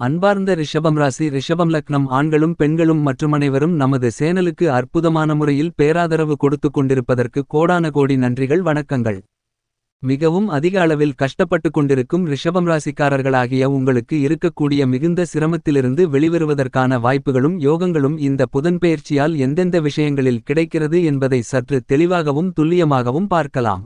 அன்பார்ந்த ரிஷபம் ராசி ரிஷபம் லக்னம் ஆண்களும் பெண்களும் மற்றும் அனைவரும் நமது சேனலுக்கு அற்புதமான முறையில் பேராதரவு கொடுத்து கொண்டிருப்பதற்கு கோடான கோடி நன்றிகள் வணக்கங்கள். மிகவும் அதிக அளவில் கஷ்டப்பட்டு கொண்டிருக்கும் ரிஷபம் ராசிக்காரர்களாகிய உங்களுக்கு இருக்கக்கூடிய மிகுந்த சிரமத்திலிருந்து வெளிவருவதற்கான வாய்ப்புகளும் யோகங்களும் இந்த புதன்பெயர்ச்சியால் எந்தெந்த விஷயங்களில் கிடைக்கிறது என்பதை சற்று தெளிவாகவும் துல்லியமாகவும் பார்க்கலாம்.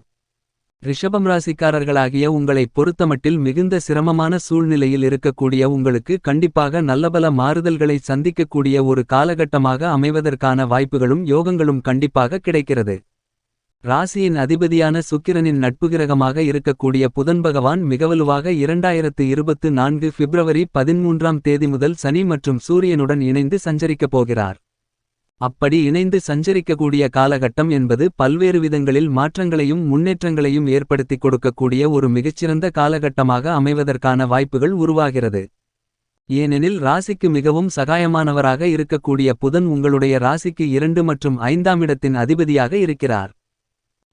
ரிஷபம் ராசிக்காரர்களாகிய உங்களை பொறுத்தமட்டில் மிகுந்த சிரமமான சூழ்நிலையில் இருக்கக்கூடிய உங்களுக்கு கண்டிப்பாக நல்லபல மாறுதல்களை சந்திக்கக்கூடிய ஒரு காலகட்டமாக அமைவதற்கான வாய்ப்புகளும் யோகங்களும் கண்டிப்பாக கிடைக்கிறது. ராசியின் அதிபதியான சுக்கிரனின் நட்புகிரகமாக இருக்கக்கூடிய புதன் பகவான் மிகவலுவாக இரண்டாயிரத்து இருபத்து நான்கு பிப்ரவரி பதிமூன்றாம் தேதி முதல் சனி மற்றும் சூரியனுடன் இணைந்து சஞ்சரிக்கப் போகிறார். அப்படி இணைந்து சஞ்சரிக்கக்கூடிய காலகட்டம் என்பது பல்வேறு விதங்களில் மாற்றங்களையும் முன்னேற்றங்களையும் ஏற்படுத்திக் கொடுக்கக்கூடிய ஒரு மிகச்சிறந்த காலகட்டமாக அமைவதற்கான வாய்ப்புகள் உருவாகிறது. ஏனெனில் ராசிக்கு மிகவும் சகாயமானவராக இருக்கக்கூடிய புதன் உங்களுடைய ராசிக்கு இரண்டு மற்றும் ஐந்தாம் இடத்தின் அதிபதியாக இருக்கிறார்.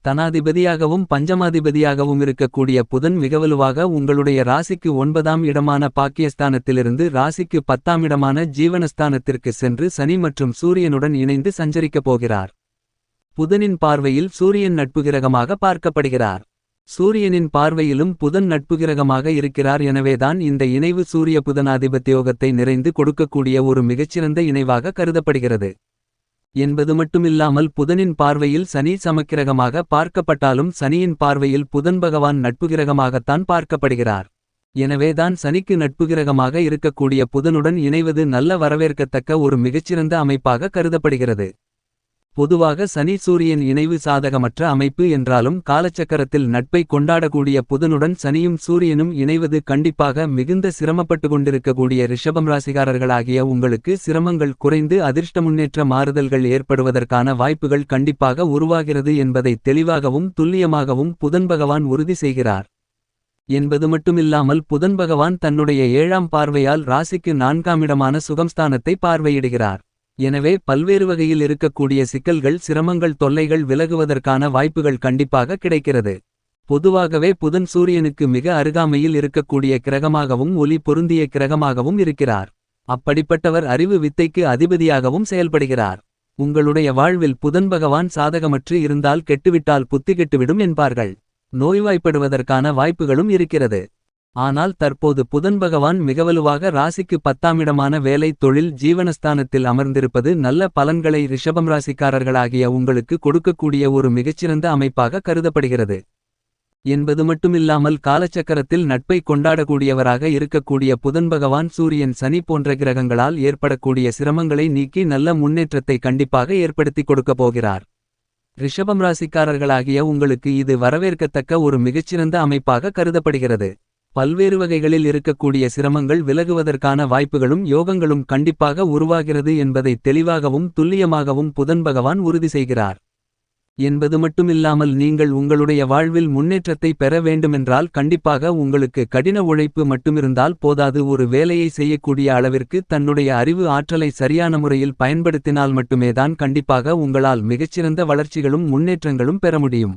தனாதிபதியாகவும் பஞ்சமாதிபதியாகவும் இருக்கக்கூடிய புதன் மிகவலுவாக உங்களுடைய ராசிக்கு ஒன்பதாம் இடமான பாக்கியஸ்தானத்திலிருந்து ராசிக்கு பத்தாம் இடமான ஜீவனஸ்தானத்திற்கு சென்று சனி மற்றும் சூரியனுடன் இணைந்து சஞ்சரிக்கப் போகிறார். புதனின் பார்வையில் சூரியன் நட்புகிரகமாக பார்க்கப்படுகிறார். சூரியனின் பார்வையிலும் புதன் நட்புகிரகமாக இருக்கிறார் எனவேதான் இந்த இணைவு சூரிய புதனாதிபத்தியோகத்தை நிறைந்து கொடுக்கக்கூடிய ஒரு மிகச்சிறந்த இணைவாக கருதப்படுகிறது. என்பது மட்டுமில்லாமல் புதனின் பார்வையில் சனி சமக்கிரகமாக பார்க்கப்பட்டாலும் சனியின் பார்வையில் புதன் பகவான் நட்புகிரகமாகத்தான் பார்க்கப்படுகிறார். எனவேதான் சனிக்கு நட்புகிரகமாக இருக்கக்கூடிய புதனுடன் இணைவது நல்ல வரவேற்கத்தக்க ஒரு மிகச்சிறந்த அமைப்பாக கருதப்படுகிறது. பொதுவாக சனி சூரியன் இணைவு சாதகமற்ற அமைப்பு என்றாலும் காலச்சக்கரத்தில் நட்பை கொண்டாடக்கூடிய புதனுடன் சனியும் சூரியனும் இணைவது கண்டிப்பாக மிகுந்த சிரமப்பட்டு கொண்டிருக்கக்கூடிய ரிஷபம் ராசிகாரர்களாகிய உங்களுக்கு சிரமங்கள் குறைந்து அதிர்ஷ்ட முன்னேற்ற மாறுதல்கள் ஏற்படுவதற்கான வாய்ப்புகள் கண்டிப்பாக உருவாகிறது என்பதை தெளிவாகவும் துல்லியமாகவும் புதன் பகவான் உறுதி செய்கிறார். என்பது மட்டுமில்லாமல் புதன் பகவான் தன்னுடைய ஏழாம் பார்வையால் ராசிக்கு நான்காம் இடமான சுகம்ஸ்தானத்தை பார்வையிடுகிறார். எனவே பல்வேறு வகையில் இருக்கக்கூடிய சிக்கல்கள் சிரமங்கள் தொல்லைகள் விலகுவதற்கான வாய்ப்புகள் கண்டிப்பாக கிடைக்கிறது. பொதுவாகவே புதன் சூரியனுக்கு மிக அருகாமையில் இருக்கக்கூடிய கிரகமாகவும் ஒலி பொருந்திய கிரகமாகவும் இருக்கிறார். அப்படிப்பட்டவர் அறிவு வித்தைக்கு அதிபதியாகவும் செயல்படுகிறார். உங்களுடைய வாழ்வில் புதன் பகவான் சாதகமற்று இருந்தால் கெட்டுவிட்டால் புத்தி கெட்டுவிடும் என்பார்கள். நோய்வாய்ப்படுவதற்கான வாய்ப்புகளும் இருக்கிறது. ஆனால் தற்போது புதன் பகவான் மிகவலுவாக ராசிக்கு பத்தாமிடமான வேலை தொழில் ஜீவனஸ்தானத்தில் அமர்ந்திருப்பது நல்ல பலன்களை ரிஷபம் ராசிக்காரர்களாகிய உங்களுக்கு கொடுக்கக்கூடிய ஒரு மிகச்சிறந்த அமைப்பாக கருதப்படுகிறது. என்பது மட்டுமில்லாமல் காலச்சக்கரத்தில் நட்பை கொண்டாடக்கூடியவராக இருக்கக்கூடிய புதன் பகவான் சூரியன் சனி போன்ற கிரகங்களால் ஏற்படக்கூடிய சிரமங்களை நீக்கி நல்ல முன்னேற்றத்தை கண்டிப்பாக ஏற்படுத்திக் கொடுக்கப் போகிறார். ரிஷபம் ராசிக்காரர்களாகிய உங்களுக்கு இது வரவேற்கத்தக்க ஒரு மிகச்சிறந்த அமைப்பாக கருதப்படுகிறது. பல்வேறு வகைகளில் இருக்கக்கூடிய சிரமங்கள் விலகுவதற்கான வாய்ப்புகளும் யோகங்களும் கண்டிப்பாக உருவாகிறது என்பதை தெளிவாகவும் துல்லியமாகவும் புதன் பகவான் உறுதி செய்கிறார். என்பது மட்டுமில்லாமல் நீங்கள் உங்களுடைய வாழ்வில் முன்னேற்றத்தை பெற வேண்டுமென்றால் கண்டிப்பாக உங்களுக்கு கடின உழைப்பு மட்டுமிருந்தால் போதாது. ஒரு வேலையை செய்யக்கூடிய அளவிற்கு தன்னுடைய அறிவு ஆற்றலை சரியான முறையில் பயன்படுத்தினால் மட்டுமேதான் கண்டிப்பாக உங்களால் மிகச்சிறந்த வளர்ச்சிகளும் முன்னேற்றங்களும் பெற முடியும்.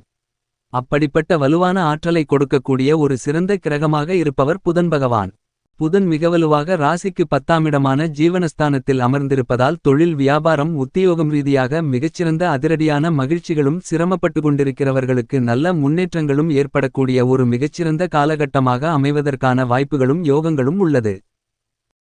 அப்படிப்பட்ட வலுவான ஆற்றலை கொடுக்கக்கூடிய ஒரு சிறந்த கிரகமாக இருப்பவர் புதன் பகவான். புதன் மிகவலுவாக ராசிக்கு பத்தாமிடமான ஜீவனஸ்தானத்தில் அமர்ந்திருப்பதால் தொழில் வியாபாரம் உத்தியோகம் ரீதியாக மிகச்சிறந்த அதிரடியான மகிழ்ச்சிகளும் சிரமப்பட்டு கொண்டிருக்கிறவர்களுக்கு நல்ல முன்னேற்றங்களும் ஏற்படக்கூடிய ஒரு மிகச்சிறந்த காலகட்டமாக அமைவதற்கான வாய்ப்புகளும் யோகங்களும் உள்ளது.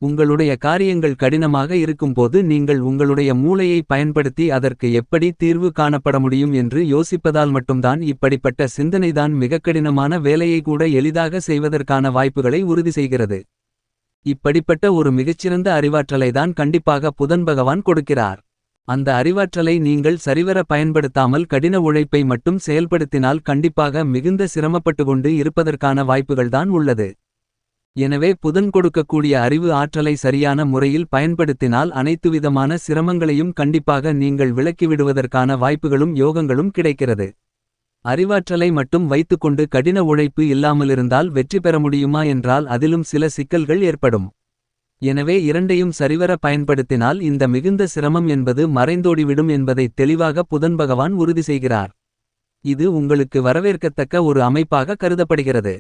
உங்களுடைய காரியங்கள் கடினமாக இருக்கும்போது நீங்கள் உங்களுடைய மூளையை பயன்படுத்தி அதற்கு எப்படி தீர்வு காணப்பட முடியும் என்று யோசிப்பதால் மட்டும்தான் இப்படிப்பட்ட சிந்தனைதான் மிக கடினமான வேலையை கூட எளிதாக செய்வதற்கான வாய்ப்புகளை உறுதி செய்கிறது. இப்படிப்பட்ட ஒரு மிகச்சிறந்த அறிவாற்றலை தான் கண்டிப்பாக புதன் பகவான் கொடுக்கிறார். அந்த அறிவாற்றலை நீங்கள் சரிவர பயன்படுத்தாமல் கடின உழைப்பை மட்டும் செயல்படுத்தினால் கண்டிப்பாக மிகுந்த சிரமப்பட்டு கொண்டு இருப்பதற்கான வாய்ப்புகள்தான் உள்ளது. எனவே புதன் கொடுக்கக்கூடிய அறிவு ஆற்றலை சரியான முறையில் பயன்படுத்தினால் அனைத்துவிதமான சிரமங்களையும் கண்டிப்பாக நீங்கள் விலக்கிவிடுவதற்கான வாய்ப்புகளும் யோகங்களும் கிடைக்கிறது. அறிவாற்றலை மட்டும் வைத்துக்கொண்டு கடின உழைப்பு இல்லாமலிருந்தால் வெற்றி பெற முடியுமா என்றால் அதிலும் சில சிக்கல்கள் ஏற்படும். எனவே இரண்டையும் சரிவர பயன்படுத்தினால் இந்த மிகுந்த சிரமம் என்பது மறைந்தோடிவிடும் என்பதை தெளிவாக புதன் பகவான் உறுதி செய்கிறார். இது உங்களுக்கு வரவேற்கத்தக்க ஒரு அமைப்பாக கருதப்படுகிறது.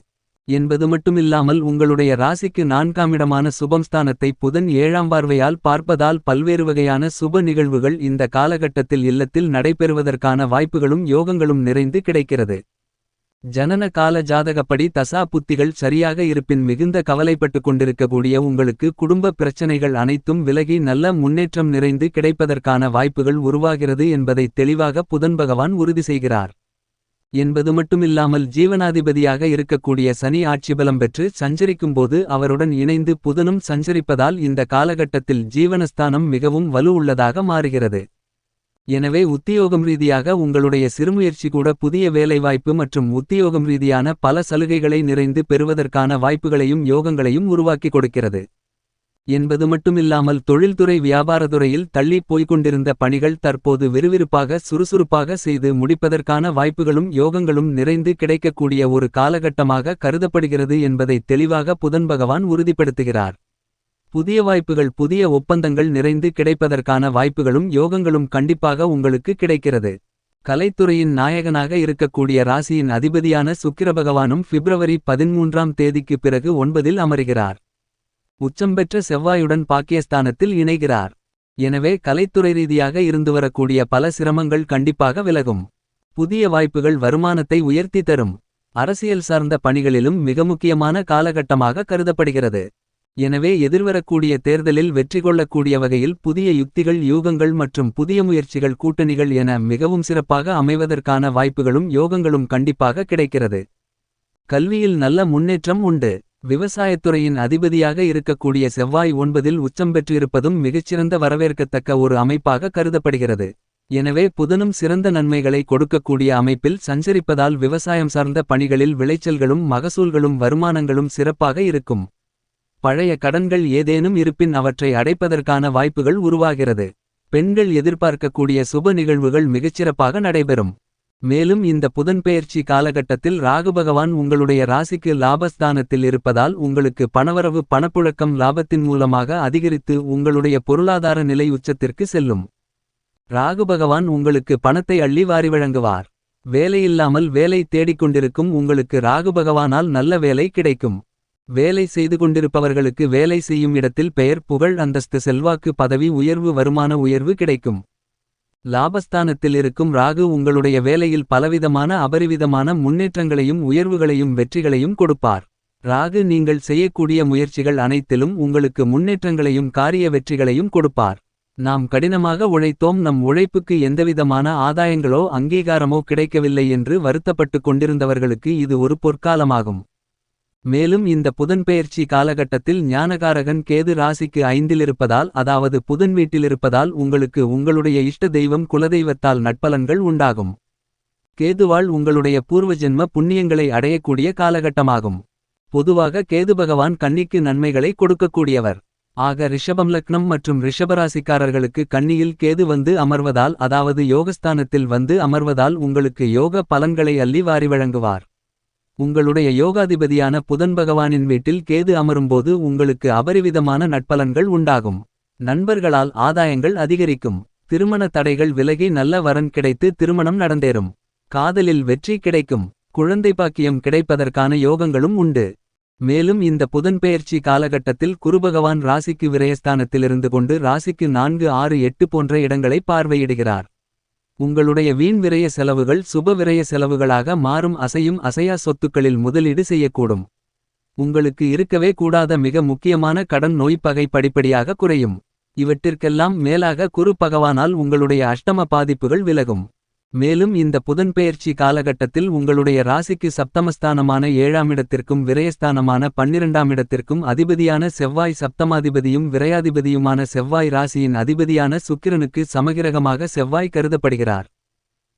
என்பது மட்டுமில்லாமல் உங்களுடைய ராசிக்கு நான்காமிடமான சுபம்ஸ்தானத்தை புதன் ஏழாம் பார்வையால் பார்ப்பதால் பல்வேறு வகையான சுப நிகழ்வுகள் இந்த காலகட்டத்தில் இல்லத்தில் நடைபெறுவதற்கான வாய்ப்புகளும் யோகங்களும் நிறைந்து கிடைக்கிறது. ஜனன கால ஜாதகப்படி தசா புத்திகள் சரியாக இருப்பின் மிகுந்த கவலைப்பட்டுக் கொண்டிருக்கக்கூடிய உங்களுக்கு குடும்ப பிரச்சனைகள் அனைத்தும் விலகி நல்ல முன்னேற்றம் நிறைந்து கிடைப்பதற்கான வாய்ப்புகள் உருவாகிறது என்பதை தெளிவாக புதன் பகவான் உறுதி செய்கிறார். என்பது மட்டுமில்லாமல் ஜீவனாதிபதியாக இருக்கக்கூடிய சனி ஆட்சிபலம் பெற்று சஞ்சரிக்கும்போது அவருடன் இணைந்து புதனும் சஞ்சரிப்பதால் இந்த காலகட்டத்தில் ஜீவனஸ்தானம் மிகவும் வலு உள்ளதாக மாறுகிறது. எனவே உத்தியோகம் ரீதியாக உங்களுடைய சிறுமுயற்சி கூட புதிய வேலைவாய்ப்பு மற்றும் உத்தியோகம் ரீதியான பல சலுகைகளை நிறைந்து பெறுவதற்கான வாய்ப்புகளையும் யோகங்களையும் உருவாக்கி கொடுக்கிறது. என்பது மட்டுமில்லாமல் தொழில்துறை வியாபாரத்துறையில் தள்ளி போய்கொண்டிருந்த பணிகள் தற்போது விறுவிறுப்பாக சுறுசுறுப்பாக செய்து முடிப்பதற்கான வாய்ப்புகளும் யோகங்களும் நிறைந்து கிடைக்கக்கூடிய ஒரு காலகட்டமாக கருதப்படுகிறது என்பதை தெளிவாக புதன் பகவான் உறுதிப்படுத்துகிறார். புதிய வாய்ப்புகள் புதிய ஒப்பந்தங்கள் நிறைந்து கிடைப்பதற்கான வாய்ப்புகளும் யோகங்களும் கண்டிப்பாக உங்களுக்கு கிடைக்கிறது. கலைத்துறையின் நாயகனாக இருக்கக்கூடிய ராசியின் அதிபதியான சுக்கிரபகவானும் பிப்ரவரி பதிமூன்றாம் தேதிக்கு பிறகு ஒன்பதில் அமர்கிறார். உச்சம் பெற்ற செவ்வாயுடன் பாக்கியஸ்தானத்தில் இணைகிறார். எனவே கலைத்துறை ரீதியாக இருந்து வரக்கூடிய பல சிரமங்கள் கண்டிப்பாக விலகும். புதிய வாய்ப்புகள் வருமானத்தை உயர்த்தி தரும். அரசியல் சார்ந்த பணிகளிலும் மிக முக்கியமான காலகட்டமாக கருதப்படுகிறது. எனவே எதிர்வரக்கூடிய தேர்தலில் வெற்றி கொள்ளக்கூடிய வகையில் புதிய யுக்திகள் யூகங்கள் மற்றும் புதிய முயற்சிகள் கூட்டணிகள் என மிகவும் சிறப்பாக அமைவதற்கான வாய்ப்புகளும் யோகங்களும் கண்டிப்பாக கிடைக்கிறது. கல்வியில் நல்ல முன்னேற்றம் உண்டு. விவசாயத்துறையின் அதிபதியாக இருக்கக்கூடிய செவ்வாய் ஒன்பதில் உச்சம் பெற்றிருப்பதும் மிகச்சிறந்த வரவேற்கத்தக்க ஒரு அமைப்பாக கருதப்படுகிறது. எனவே புதனும் சிறந்த நன்மைகளை கொடுக்கக்கூடிய அமைப்பில் சஞ்சரிப்பதால் விவசாயம் சார்ந்த பணிகளில் விளைச்சல்களும் மகசூல்களும் வருமானங்களும் சிறப்பாக இருக்கும். பழைய கடன்கள் ஏதேனும் இருப்பின் அவற்றை அடைப்பதற்கான வாய்ப்புகள் உருவாகிறது. பெண்கள் எதிர்பார்க்கக்கூடிய சுப நிகழ்வுகள் மிகச்சிறப்பாக நடைபெறும். மேலும் இந்த புதன்பெயர்ச்சி காலகட்டத்தில் ராகுபகவான் உங்களுடைய ராசிக்கு லாபஸ்தானத்தில் இருப்பதால் உங்களுக்கு பணவரவு பணப்புழக்கம் லாபத்தின் மூலமாக அதிகரித்து உங்களுடைய பொருளாதார நிலை உச்சத்திற்கு செல்லும். ராகுபகவான் உங்களுக்கு பணத்தை அள்ளி வாரி வழங்குவார். வேலையில்லாமல் வேலை தேடிக்கொண்டிருக்கும் உங்களுக்கு ராகுபகவானால் நல்ல வேலை கிடைக்கும். வேலை செய்து கொண்டிருப்பவர்களுக்கு வேலை செய்யும் இடத்தில் பெயர் புகழ் அந்தஸ்து செல்வாக்கு பதவி உயர்வு வருமான உயர்வு கிடைக்கும். லாபஸ்தானத்தில் இருக்கும் ராகு உங்களுடைய வேலையில் பலவிதமான அபரிவிதமான முன்னேற்றங்களையும் உயர்வுகளையும் வெற்றிகளையும் கொடுப்பார். ராகு நீங்கள் செய்யக்கூடிய முயற்சிகள் அனைத்திலும் உங்களுக்கு முன்னேற்றங்களையும் காரிய வெற்றிகளையும் கொடுப்பார். நாம் கடினமாக உழைத்தோம் நம் உழைப்புக்கு எந்தவிதமான ஆதாயங்களோ அங்கீகாரமோ கிடைக்கவில்லை என்று வருத்தப்பட்டுக் கொண்டிருந்தவர்களுக்கு இது ஒரு பொற்காலமாகும். மேலும் இந்த புதன்பெயர்ச்சி காலகட்டத்தில் ஞானகாரகன் கேது ராசிக்கு ஐந்திலிருப்பதால் அதாவது புதன் வீட்டிலிருப்பதால் உங்களுக்கு உங்களுடைய இஷ்ட தெய்வம் குலதெய்வத்தால் நட்பலன்கள் உண்டாகும். கேதுவாள் உங்களுடைய பூர்வஜென்ம புண்ணியங்களை அடையக்கூடிய காலகட்டமாகும். பொதுவாக கேது பகவான் கன்னிக்கு நன்மைகளை கொடுக்கக்கூடியவர். ஆக ரிஷபம் லக்னம் மற்றும் ரிஷபராசிக்காரர்களுக்கு கன்னியில் கேது வந்து அமர்வதால் அதாவது யோகஸ்தானத்தில் வந்து அமர்வதால் உங்களுக்கு யோக பலன்களை அள்ளி வாரி வழங்குவார். உங்களுடைய யோகாதிபதியான புதன் பகவானின் வீட்டில் கேது அமரும்போது உங்களுக்கு அபரிவிதமான நட்பலன்கள் உண்டாகும். நண்பர்களால் ஆதாயங்கள் அதிகரிக்கும். திருமண தடைகள் விலகி நல்ல வரன் கிடைத்து திருமணம் நடந்தேறும். காதலில் வெற்றி கிடைக்கும். குழந்தை பாக்கியம் கிடைப்பதற்கான யோகங்களும் உண்டு. மேலும் இந்த புதன்பெயர்ச்சி காலகட்டத்தில் குருபகவான் ராசிக்கு விரயஸ்தானத்திலிருந்து கொண்டு ராசிக்கு நான்கு ஆறு எட்டு போன்ற இடங்களை பார்வையிடுகிறார். உங்களுடைய வீண் விரய செலவுகள் சுப விரய செலவுகளாக மாறும் அசையும் அசையா சொத்துக்களில் முதலீடு செய்யக்கூடும். உங்களுக்கு இருக்கவே கூடாத மிக முக்கியமான கடன் நோய்ப்பகை படிப்படியாக குறையும். இவற்றிற்கெல்லாம் மேலாக குரு பகவானால் உங்களுடைய அஷ்டம பாதிப்புகள் விலகும். மேலும் இந்த புதன்பெயர்ச்சி காலகட்டத்தில் உங்களுடைய ராசிக்கு சப்தமஸ்தானமான ஏழாம் இடத்திற்கும் விரயஸ்தானமான பன்னிரண்டாம் இடத்திற்கும் அதிபதியான செவ்வாய் சப்தமாதிபதியும் விரையாதிபதியுமான செவ்வாய் ராசியின் அதிபதியான சுக்கிரனுக்கு சமகிரகமாக செவ்வாய் கருதப்படுகிறார்.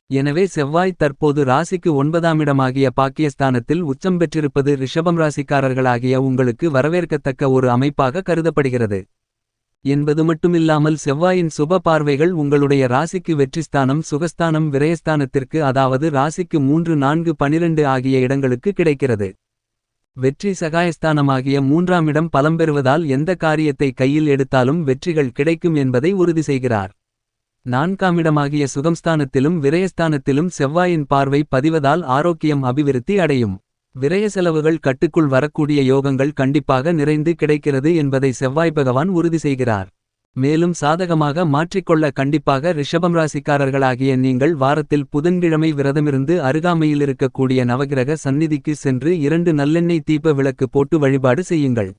எனவே செவ்வாய் தற்போது ராசிக்கு ஒன்பதாம் இடமாகிய பாக்கியஸ்தானத்தில் உச்சம் பெற்றிருப்பது ரிஷபம் ராசிக்காரர்களாகிய உங்களுக்கு வரவேற்கத்தக்க ஒரு அமைப்பாக கருதப்படுகிறது. என்பது மட்டுமில்லாமல் செவ்வாயின் சுப பார்வைகள் உங்களுடைய ராசிக்கு வெற்றிஸ்தானம் சுகஸ்தானம் விரயஸ்தானத்திற்கு அதாவது ராசிக்கு மூன்று நான்கு பனிரெண்டு ஆகிய இடங்களுக்கு கிடைக்கிறது. வெற்றி சகாயஸ்தானமாகிய மூன்றாம் இடம் பலம் பெறுவதால் எந்த காரியத்தை கையில் எடுத்தாலும் வெற்றிகள் கிடைக்கும் என்பதை உறுதி செய்கிறார். நான்காம் இடமாகிய சுகம்ஸ்தானத்திலும் விரயஸ்தானத்திலும் செவ்வாயின் பார்வை பதிவதால் ஆரோக்கியம் அபிவிருத்தி அடையும். விரய செலவுகள் கட்டுக்குள் வரக்கூடிய யோகங்கள் கண்டிப்பாக நிறைந்து கிடைக்கிறது என்பதை செவ்வாய் பகவான் உறுதி செய்கிறார். மேலும் சாதகமாக மாற்றிக்கொள்ள கண்டிப்பாக ரிஷபம் ராசிக்காரர்களாகிய நீங்கள் வாரத்தில் புதன்கிழமை விரதமிருந்து அருகாமையிலிருக்கக்கூடிய நவகிரக சந்நிதிக்கு சென்று இரண்டு நல்லெண்ணெய் தீப விளக்கு போட்டு வழிபாடு செய்யுங்கள்.